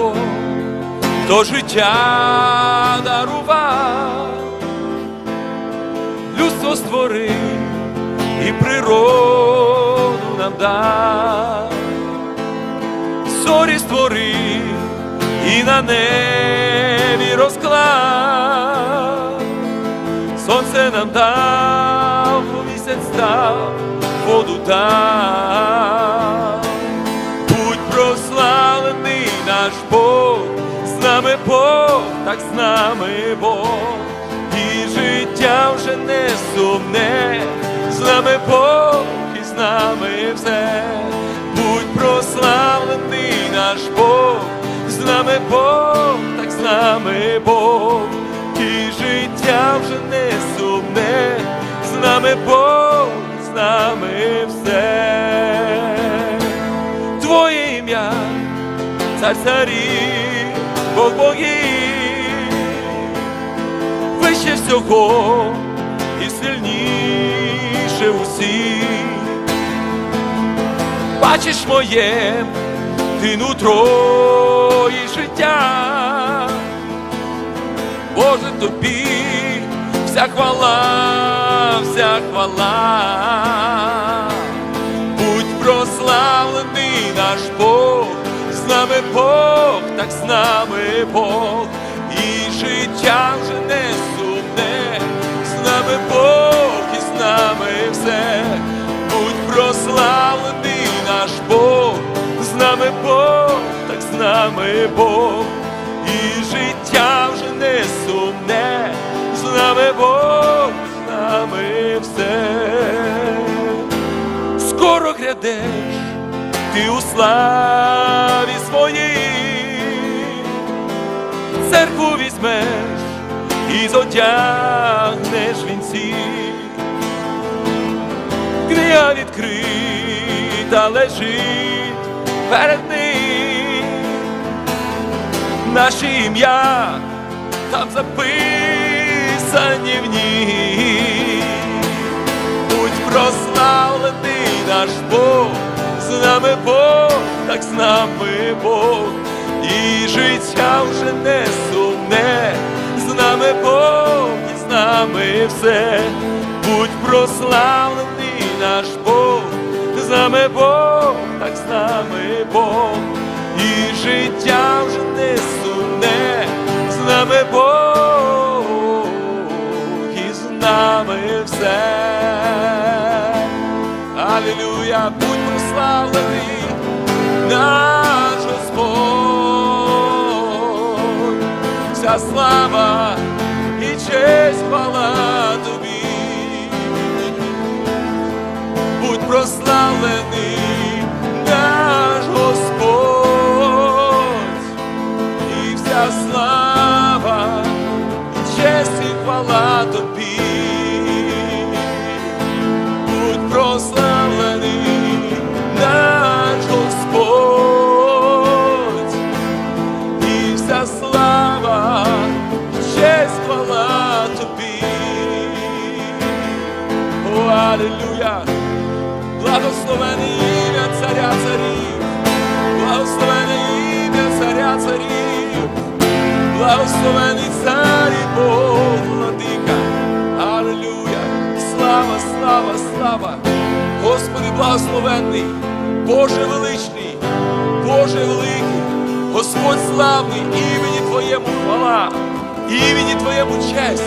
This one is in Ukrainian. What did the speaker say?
того, хто життя дарував, людство створив і природу нам дав, зорі створив і на небі розклав, сонце нам дав, місяць дав, воду дав. Так з нами Бог, і життя вже не сумне, з нами Бог, і з нами все. Будь прославлений наш Бог, з нами Бог, так з нами Бог, і життя вже не сумне, з нами Бог, з нами все. Твоє ім'я, цар царів, Бог богів, вище всього і сильніше усіх. Бачиш моє, ти нутро і життя, Боже тобі вся хвала, вся хвала. Будь прославлений наш Бог, з нами Бог, так з нами Бог, і життя вже нами Бог, і життя вже не сумне, з нами Бог, з нами все. Скоро грядеш, ти у славі своїй, церкву візьмеш і зодягнеш вінці, книга відкрита лежить перед ним, наші ім'я. Там записані в ній. Будь прославлений наш Бог, з нами Бог, так з нами Бог, і життя вже не сумне, з нами Бог, і з нами все, будь прославлений наш Бог, з нами Бог, так з нами Бог, і життя Алілюя, будь прославлений наш Господь, вся слава і честь хвала тобі. Будь прославлений Алілюя! Благословене ім'я царя царів, благословене ім'я царя царів, благословений цар і Бог владика. Алілюя! Слава, слава, слава! Господи благословенний, Боже величний, Боже великий, Господь славний, імені Твоєму хвала, імені Твоєму честь.